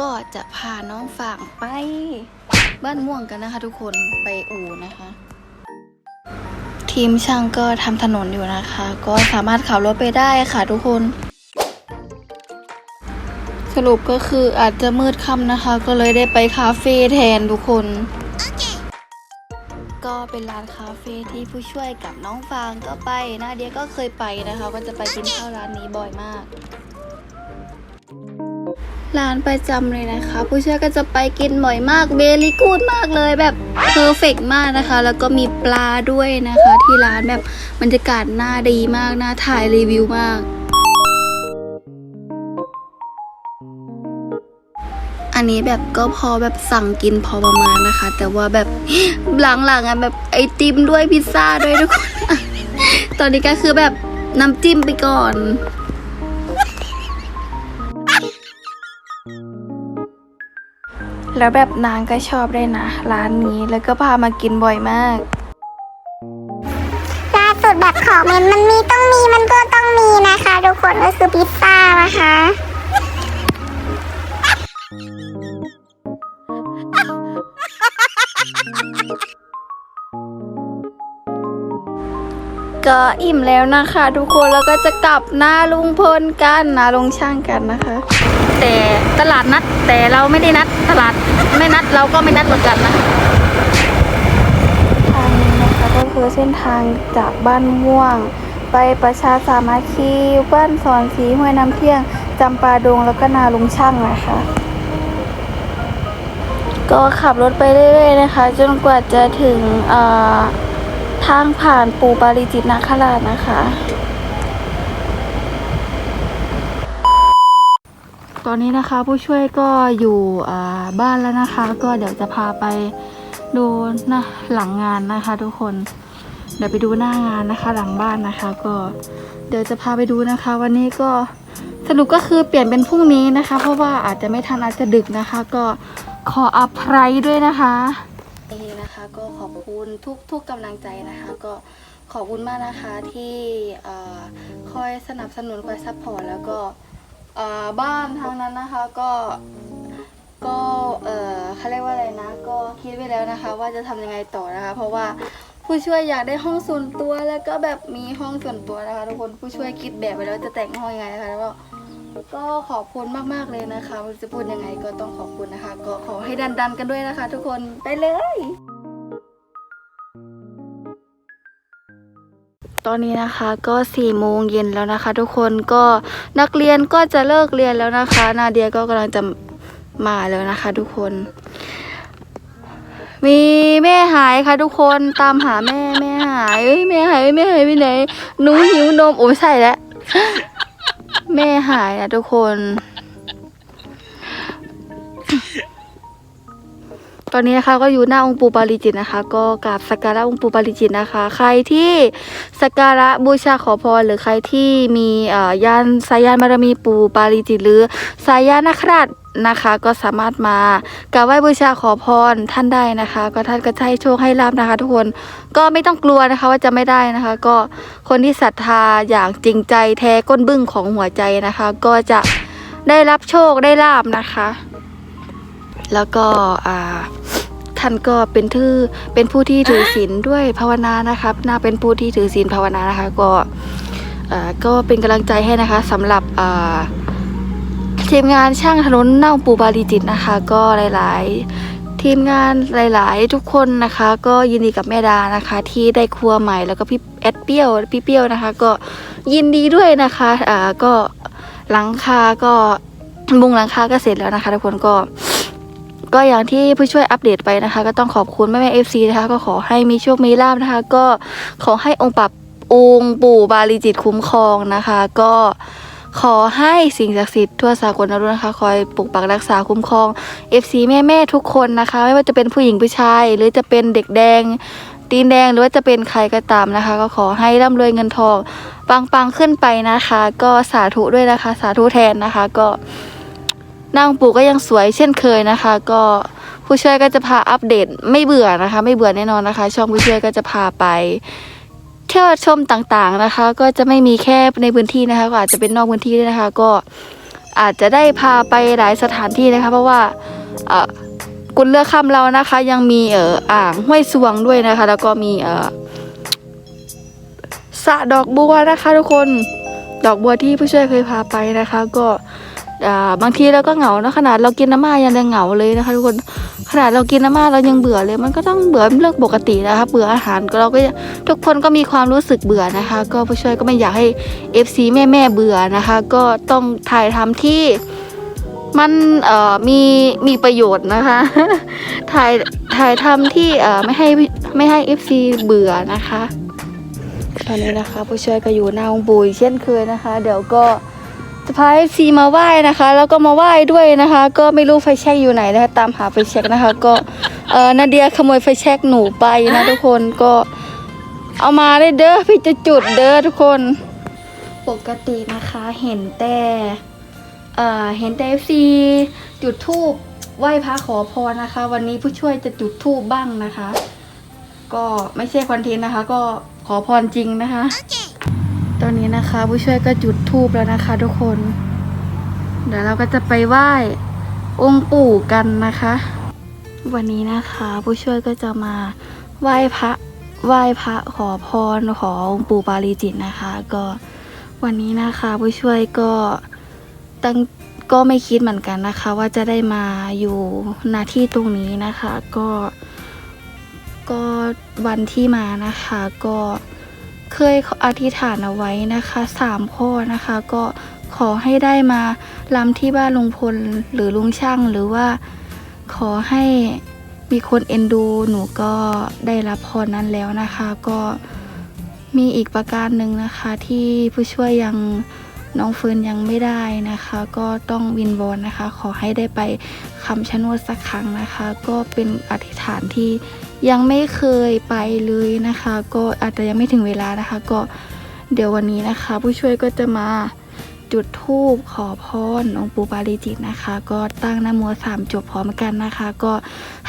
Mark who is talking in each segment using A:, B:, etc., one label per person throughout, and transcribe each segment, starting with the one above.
A: ก็จะพาน้องฝางไป บ้านม่วงกันนะคะทุกคนไปอู่นะคะ ทีมช่างก็ทำถนนอยู่นะคะ ก็สามารถขับรถไปได้ค่ะทุกคน สรุปก็คืออาจจะมืดค่ำนะคะ ก็เลยได้ไปคาเฟ่แทนทุกคน ก็เป็นร้านคาเฟ่ที่ผู้ช่วยกับน้องฟางก็ไปนาเดียก็เคยไปนะคะ ก็จะไปกินข้าวร้านนี้บ่อยมาก ร้านประจำเลยนะคะ ผู้ช่วยก็จะไปกินบ่อยมากเบลีกูดมากเลยแบบเพอร์เฟกมากนะคะ แล้วก็มีปลาด้วยนะคะ ที่ร้านแบบบรรยากาศน่าดีมากน่าถ่ายรีวิวมาก อันนี้แบบก็พอแบบสั่งกินพอประมาณนะคะ แต่ว่าแบบหลังๆอะแบบไอติมด้วยพิซซ่าด้วยทุกคน ตอนนี้ก็คือแบบน้ำจิ้มไปก่อน แล้วแบบนางก็ชอบด้วยนะ ร้านนี้แล้วก็พามากินบ่อยมาก
B: ล่าสุดแบบของมันมันมีต้องมีมันก็ต้องมีนะคะทุกคนก็คือพิซซ่านะคะ
A: ก็อิ่มแล้วนะคะ ทุกคนแล้วก็จะกลับหน้าลุงพลกันนะลุงช่างกันนะคะ แต่ตลาดนัด แต่เราไม่ได้นัดตลาดไม่นัดเราก็ไม่นัดเหมือนกันนะทางนี้นะคะก็คือเส้นทางจากบ้านม่วง ไปประชาสามัคคีบ้านสอนสีห้วยน้ำเที่ยงจำปาดงแล้วก็นาลุงช่างนะคะก็ขับรถไปเรื่อยๆนะคะ จนกว่าจะถึงเอ่อทางผ่านปูปาริจิตนาคราชนะคะ ตอนนี้นะคะผู้ช่วยก็อยู่บ้านแล้วนะคะ ก็เดี๋ยวจะพาไปดูนะหลังงานนะคะ ทุกคน เดี๋ยวไปดูหน้างานนะคะ หลังบ้านนะคะ ก็เดี๋ยวจะพาไปดูนะคะ วันนี้ก็สรุปก็คือเปลี่ยนเป็นพรุ่งนี้นะคะ เพราะว่าอาจจะไม่ทันอาจจะดึกนะคะ ก็ขออภัยด้วยนะคะนี่นะคะก็ขอบคุณทุกทุกกำลังใจนะคะ ก็ขอบคุณมากนะคะที่อคอยสนับสนุนคอยซัพพอร์ตแล้วก็ เอ่อบ้านทางนั้นนะคะก็ก็เออเขาเรียกว่าอะไรนะ ก็คิดไว้แล้วนะคะ ว่าจะทำยังไงต่อนะคะ เพราะว่าผู้ช่วยอยากได้ห้องส่วนตัวแล้วก็แบบมีห้องส่วนตัวนะคะ ทุกคนผู้ช่วยคิดแบบไว้แล้วจะแต่งห้องยังไงนะคะแล้วก็ก็ขอบคุณมากๆเลยนะคะไม่รู้จะพูดยังไงก็ต้องขอบคุณนะคะ ก็ขอให้ดันๆกันด้วยนะคะ ทุกคนไปเลย ตอนนี้นะคะก็สี่โมงเย็นแล้วนะคะ ทุกคนก็นักเรียนก็จะเลิกเรียนแล้วนะคะ นาเดียก็กำลังจะมาแล้วนะคะ ทุกคน มีแม่หายค่ะ ทุกคนตามหาแม่แม่หายเอ้ยแม่หายแม่หายไปไหนหนูหิวนมโอ้ยใช่แล้วแม่หายนะทุกคน อนนี้นะคะก็อยู่หน้าองค์ปู่ปาริจิตนะคะ ก็กราบสักการะองค์ปู่ปาริจิตนะคะ ใครที่สักการะบูชาขอพรหรือใครที่มีอ่อยานสายยานบารมีปู่ปาริจิต หรือสายยานนคราชนะคะก็สามารถมากราบไหว้บูชาขอพรท่านได้นะคะ ก็ท่านก็จะให้โชคให้ลาบนะคะ ทุกคนก็ไม่ต้องกลัวนะคะว่าจะไม่ได้นะคะ ก็คนที่ศรัทธาอย่างจริงใจแท้ก้นบึ้งของหัวใจนะคะ ก็จะได้รับโชคได้ลาบนะคะ แล้วก็อ่า ท่านก็เป็นทื่อเป็นผู้ที่ถือศีลด้วยภาวนานะคะน่าเป็นผู้ที่ถือศีลภาวนานะคะ ก็อ่าก็เป็นกำลังใจให้นะคะสำหรับอ่าทีมงานช่างถนนเน่าปูบาลีจิตนะคะ ก็หลาย ๆ ทีมงานหลาย ๆ ทุกคนนะคะ ก็ยินดีกับแม่ดานะคะ ที่ได้ครัวใหม่แล้วก็พี่แอดเปี้ยวพี่เปี้ยวนะคะ ก็ยินดีด้วยนะคะอ่าก็หลังคาก็มุงหลังคาก็เสร็จแล้วนะคะ ทุกคนก็ ก็อย่างที่ผู้ช่วยอัปเดตไปนะคะ ก็ต้องขอบคุณแม่แม่เอฟซีนะคะ ก็ขอให้มีโชคมีลาบนะคะ ก็ขอให้องค์ปับองค์ปู่บาลีจิตคุ้มครองนะคะ ก็ขอให้สิ่งศักดิ์สิทธิ์ทั่วสากลนรุนะคะ คอยปกปักรักษาคุ้มครอง FC แม่แม่ทุกคนนะคะ ไม่ว่าจะเป็นผู้หญิงผู้ชาย หรือจะเป็นเด็กแดง ตีนแดงหรือว่าจะเป็นใครก็ตามนะคะ ก็ขอให้ร่ำรวยเงินทองปังๆขึ้นไปนะคะ ก็สาธุด้วยนะคะ สาธุแทนนะคะ ก็ นางปู่ก็ยังสวยเช่นเคยนะคะ ก็ผู้ช่วยก็จะพาอัปเดตไม่เบื่อนะคะ ไม่เบื่อแน่นอนนะคะ ช่องผู้ช่วยก็จะพาไป เที่ยวชมต่างๆนะคะ ก็จะไม่มีแค่ในพื้นที่นะคะก็อาจจะเป็นนอกพื้นที่ด้วยนะคะ ก็อาจจะได้พาไปหลายสถานที่นะคะ เพราะว่าเออกุนเลือกคำเรานะคะ ยังมีเอ่ออ่างห้วยสวงด้วยนะคะ แล้วก็มีเอ่อสระดอกบัวนะคะ ทุกคนดอกบัวที่ผู้ช่วยเคยพาไปนะคะ ก็ บางทีเราก็เหงานะขนาดเรากินน้ำมายังยังเหงาเลยนะคะทุกคนขนาดเรากินน้ำมาเรายังเบื่อเลย มันก็ต้องเบื่อเรื่องปกตินะคะเบื่ออาหารเราก็ทุกคนก็มีความรู้สึกเบื่อนะคะ ก็ผู้ช่วยก็ไม่อยากให้ FC แม่แม่เบื่อนะคะ ก็ต้องถ่ายทำที่มันมีมีประโยชน์นะคะถ่ายถ่ายทำที่ไม่ให้ไม่ให้ FC เบื่อนะคะตอนนี้นะคะผู้ช่วยก็อยู่หน้าองค์ปู่อีกเช่นเคยนะคะ เดี๋ยวก็ จะพา FC มาไหว้นะคะ แล้วก็มาไหว้ด้วยนะคะ ก็ไม่รู้ไฟแช็กอยู่ไหนนะคะตามหาไฟแช็กนะคะ ก็เออนาเดียขโมยไฟแช็กหนูไปนะทุกคนก็เอามาได้เด้อพี่จะจุดเด้อทุกคน ปกตินะคะเห็นแต่เอ่อเห็นแต่ FC จุดทูบไหว้พระขอพรนะคะ วันนี้ผู้ช่วยจะจุดทูบบ้างนะคะ ก็ไม่ใช่คอนเทนต์นะคะ ก็ขอพรจริงนะคะตอ นะคะ ผู้ช่วยก็จุดทูบแล้วนะคะ ทุกคน เดี๋ยวเราก็จะไปไหว้องค์ปู่กันนะคะ วันนี้นะคะ ผู้ช่วยก็จะมาไหว้พระไหว้พระขอพรขอองค์ปู่ปารีจิตนะคะ ก็วันนี้นะคะผู้ช่วยก็ตั้งก็ไม่คิดเหมือนกันนะคะ ว่าจะได้มาอยู่หน้าที่ตรงนี้นะคะ ก็ก็วันที่มานะคะก็ เคยอธิษฐานเอาไว้นะคะสามข้อนะคะ ก็ขอให้ได้มาลำที่บ้านลุงพลหรือลุงช่างหรือว่าขอให้มีคนเอ็นดูหนูก็ได้รับพรนั้นแล้วนะคะ ก็มีอีกประการหนึ่งนะคะ ที่ผู้ช่วยยัง น้องเฟิร์นยังไม่ได้นะคะ ก็ต้องวินวอนนะคะ ขอให้ได้ไปคำชะโนดสักครั้งนะคะ ก็เป็นอธิษฐานที่ยังไม่เคยไปเลยนะคะ ก็อาจจะยังไม่ถึงเวลานะคะ ก็เดี๋ยววันนี้นะคะ ผู้ช่วยก็จะมาจุดธูปขอพรองค์ปู่ปาริจิตนะคะ ก็ตั้งนะโมสามจบพร้อมกันนะคะ ก็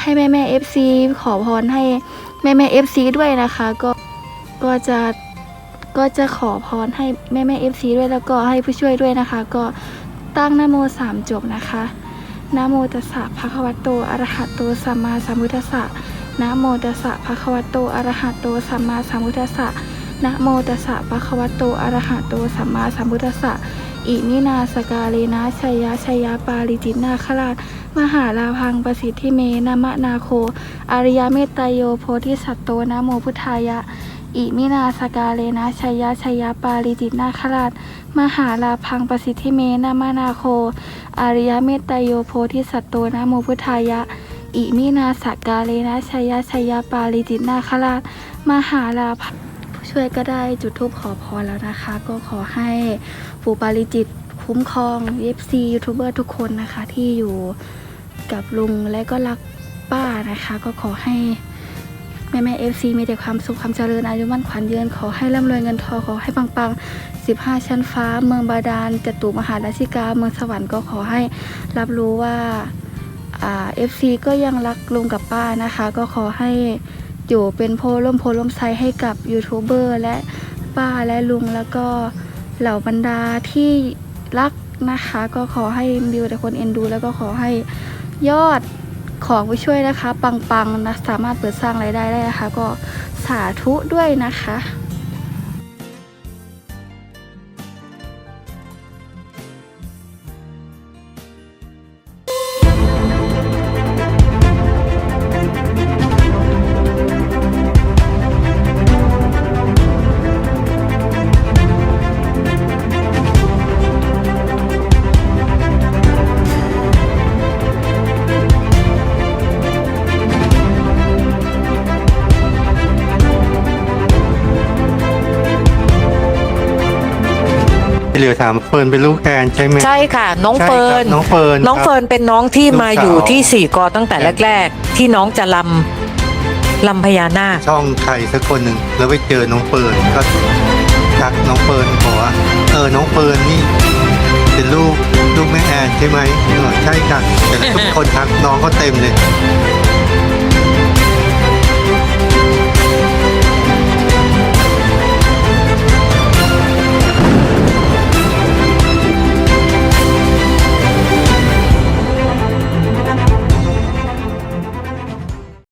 A: ให้แม่แม่เอฟซีขอพรให้แม่แม่เอฟซีด้วยนะคะ ก็ก็จะ ก็จะขอพรให้แม่แม่เอฟซีด้วยแล้วก็ให้ผู้ช่วยด้วยนะคะ ก็ตั้งนโมสามจบนะคะนะโมตัสสะภะคะวะโตอะระหะโตสัมมาสัมพุทธัสสะนะโมตัสสะภะคะวะโตอะระหะโตสัมมาสัมพุทธัสสะนะโมตัสสะภะคะวะโตอะระหะโตสัมมาสัมพุทธัสสะอิมินาสกาเลนะชัยยะชัยยะปาลิจิตนาคราช มหาลาพังประสิทธิเมนามะนาโค อริยเมตตโยโพธิสัตโตนะโมพุทธายะ อิมินาสกาเลนะชัยยะชัยยะปาลิจิตนาคราช มหาลาพังประสิทธิเมนามะนาโคอริยเมตตโยโพธิสัตโตนะโมพุทธายะ อิมินาสกาเลนะชัยยะชัยยะปาลิจิตนาคราช มหาลาภังช่วยก็ได้จุดธูปขอพรแล้วนะคะ ก็ขอให้ปู่ปาริจิตคุ้มครองเอฟซียูทูบเบอร์ทุกคนนะคะที่อยู่กับลุงและก็รักป้านะคะ ก็ขอให้ ม่แม่เอฟซีมีแต่ความสุขความเจริญอายุมั่นขวัญยืนขอให้ร่ำรวยเงินทองขอให้ปังๆ 15 ชั้นฟ้า เมืองบาดาลจตุมหาราชิกา เมืองสวรรค์ก็ขอให้รับรู้ว่าเอฟซีก็ยังรักลุงกับป้านะคะ ก็ขอให้อยู่เป็นโพล่มโพล่มไซให้กับยูทูบเบอร์และป้าและลุงแล้วก็เหล่าบรรดาที่รักนะคะ ก็ขอให้มีแต่คนเอ็นดู แล้วก็ขอให้ยอด ของผู้ช่วยนะคะ ปังๆนะสามารถเปิดสร้างรายได้ได้นะคะ ก็สาธุด้วยนะคะ
C: เหลือถามเฟิร์นเป็นลูกแอนใช่ไหม
D: ใช่ค่ะ น้อง
C: ใช่
D: เฟิร์น
C: ครับน้องเฟิร์น
D: น้อง
C: ครับ
D: เฟิร์นเป็นน้องที่
C: ลูก
D: มา
C: สาว
D: อยู่ที่สี่กอตั้งแต่แรก ๆ ที่น้องจะลำลำพญานาค
C: ช่องใครสักคนหนึ่งแล้วไปเจอน้องเฟิร์นก็ทักน้องเฟิร์นบอกว่าเออน้องเฟิร์นนี่เป็นลูกลูกแม่แอนใช่ไหมเออใช่ค่ะแต่ทุกคนทักน้องก็เต็มเลย